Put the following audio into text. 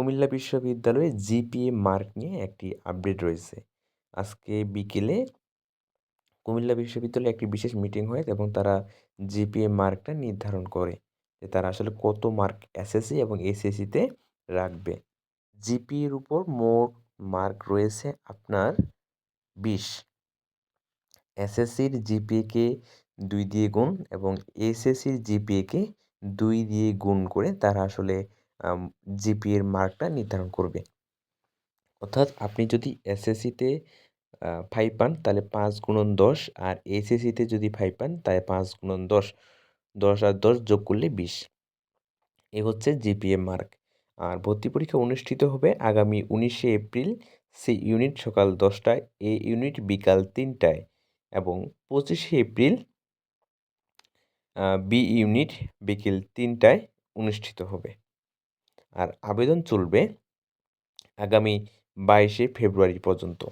কুমিল্লা বিশ্ববিদ্যালয়ে GPA mark নিয়ে একটি আপডেট রয়েছে। আজকে বিকেলে কুমিল্লা বিশ্ববিদ্যালয়ে একটি বিশেষ মিটিং হয় এবং তারা জিপিএ মার্কটা নির্ধারণ করে যে তারা আসলে কত মার্ক এসএসসি এবং এসএসসিতে রাখবে। জিপিএর উপর মোট মার্ক রয়েছে আপনার বিশ। এসএসসির জিপিএকে দুই দিয়ে গুণ এবং এসএসসির জিপিএকে দুই দিয়ে গুণ করে তারা আসলে জিপিএর মার্কটা নির্ধারণ করবে। অর্থাৎ আপনি যদি এসএসসিতে ফাইভ পান, তাহলে পাঁচ গুণন দশ, আর এসএসসিতে যদি ফাইভ পান, তাহলে পাঁচ গুণন দশ। দশ আর দশ যোগ করলে বিশ। এ হচ্ছে জিপিএ মার্ক। আর ভর্তি পরীক্ষা অনুষ্ঠিত হবে আগামী উনিশে এপ্রিল, সি ইউনিট সকাল দশটায়, এ ইউনিট বিকাল তিনটায় এবং পঁচিশে এপ্রিল বি ইউনিট বিকেল তিনটায় অনুষ্ঠিত হবে। আর আবেদন চলবে আগামী বাইশে ফেব্রুয়ারি পর্যন্ত।